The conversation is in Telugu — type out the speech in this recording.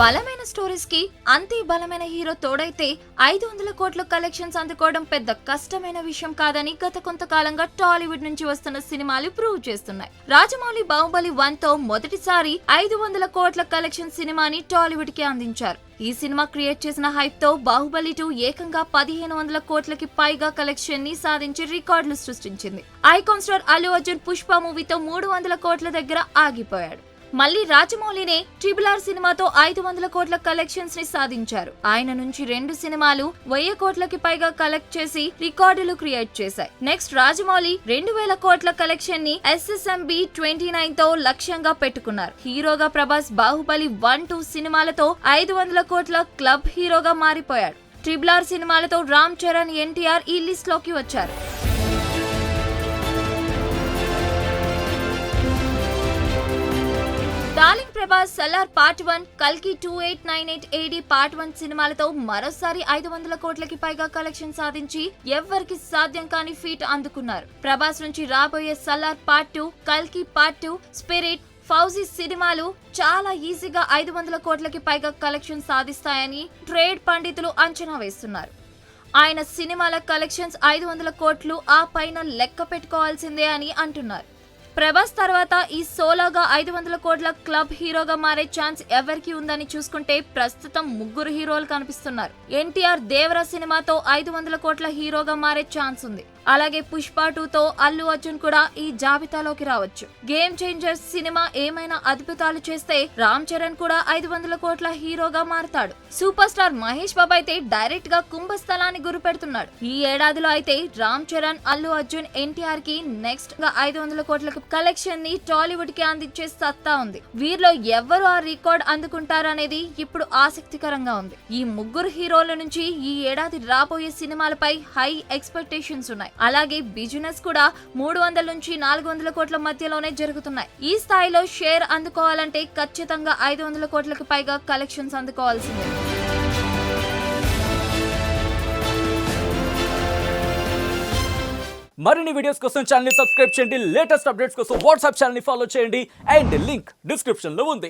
బలమైన స్టోరీస్కి అంతే బలమైన హీరో తోడైతే ఐదు వందల కోట్ల కలెక్షన్స్ అందుకోవడం పెద్ద కష్టమైన విషయం కాదని గత కొంతకాలంగా టాలీవుడ్ నుంచి వస్తున్న సినిమాలు ప్రూవ్ చేస్తున్నాయి. రాజమౌళి బాహుబలి వన్తో మొదటిసారి ఐదు వందల కోట్ల కలెక్షన్ సినిమాని టాలీవుడ్కి అందించారు. ఈ సినిమా క్రియేట్ చేసిన హైప్తో బాహుబలి టూ ఏకంగా పదిహేను వందల కోట్లకి పైగా కలెక్షన్ని సాధించి రికార్డులు సృష్టించింది. ఐకాన్ స్టార్ అల్లు అర్జున్ పుష్ప మూవీతో మూడు వందల కోట్ల దగ్గర ఆగిపోయాడు. మళ్ళీ రాజమౌళినే ట్రిపుల్ ఆర్ సినిమాతో ఐదు వందల కోట్ల కలెక్షన్స్ని సాధించారు. ఆయన నుంచి రెండు సినిమాలు వెయ్యి కోట్లకి పైగా కలెక్ట్ చేసి రికార్డులు క్రియేట్ చేశాయి. నెక్స్ట్ రాజమౌళి రెండు వేల కోట్ల కలెక్షన్ని ఎస్ఎస్ఎంబి ట్వంటీ నైన్తో లక్ష్యంగా పెట్టుకున్నారు. హీరోగా ప్రభాస్ బాహుబలి వన్ టూ సినిమాలతో ఐదు వందల కోట్ల క్లబ్ హీరోగా మారిపోయాడు. ట్రిబుల్ ఆర్ సినిమాలతో రామ్ చరణ్ ఎన్టీఆర్ ఈ లిస్ట్లోకి వచ్చారు. Darling Prabhas Salaar part one కల్కి two eight nine eight AD part one సినిమాలతో మరోసారి ఐదు వందల కోట్లకి పైగా కలెక్షన్ సాధించి ఎవ్వరికి సాధ్యం కాని ఫీట్ అందుకున్నారు. ప్రభాస్ నుంచి రాబోయే సలార్ పార్ట్ టూ కల్కి పార్ట్ టూ స్పిరిట్ ఫౌజీ సినిమాలు చాలా ఈజీగా ఐదు వందల కోట్లకి పైగా కలెక్షన్ సాధిస్తాయని ట్రేడ్ పండితులు అంచనా వేస్తున్నారు. ఆయన సినిమాల కలెక్షన్స్ ఐదు వందల కోట్లు ఆ పైన లెక్క పెట్టుకోవాల్సిందే అని అంటున్నారు. ప్రభాస్ తర్వాత ఈ సోలోగా ఐదు వందల కోట్ల క్లబ్ హీరోగా మారే ఛాన్స్ ఎవరికి ఉందని చూసుకుంటే ప్రస్తుతం ముగ్గురు హీరోలు కనిపిస్తున్నారు. ఎన్టీఆర్ దేవరా సినిమాతో ఐదు వందల కోట్ల హీరోగా మారే ఛాన్స్ ఉంది. అలాగే పుష్ప టూతో అల్లు అర్జున్ కూడా ఈ జాబితాలోకి రావచ్చు. గేమ్ చేంజర్స్ సినిమా ఏమైనా అద్భుతాలు చేస్తే రామ్ చరణ్ కూడా ఐదు వందల కోట్ల హీరోగా మారతాడు. సూపర్ స్టార్ మహేష్ బాబు అయితే డైరెక్ట్గా కుంభస్థలాన్ని గురి పెడుతున్నాడు. ఈ ఏడాదిలో అయితే రామ్ చరణ్ అల్లు అర్జున్ ఎన్టీఆర్కి నెక్స్ట్గా ఐదు వందల కోట్ల కలెక్షన్ని టాలీవుడ్కి అందించే సత్తా ఉంది. వీరిలో ఎవరు ఆ రికార్డ్ అందుకుంటారనేది ఇప్పుడు ఆసక్తికరంగా ఉంది. ఈ ముగ్గురు హీరోల నుంచి ఈ ఏడాది రాబోయే సినిమాలపై హై ఎక్స్పెక్టేషన్స్ ఉన్నాయి. అలాగే బిజినెస్ కూడా మూడు వందల నుంచి నాలుగు వందల కోట్ల మధ్యలోనే జరుగుతున్నాయి. ఈ స్థాయిలో షేర్ అందుకోవాలంటే ఖచ్చితంగా ఐదు వందల కోట్లకు పైగా కలెక్షన్స్ అందుకోవాల్సిందే. మరిన్ని వీడియోస్ కోసం ఛానల్ సబ్స్క్రైబ్ చేయండి. లేటెస్ట్ అప్డేట్స్ కోసం వాట్సాప్ ఛానల్ ఫాలో చేయండి. అండ్ లింక్ డిస్క్రిప్షన్లో ఉంది.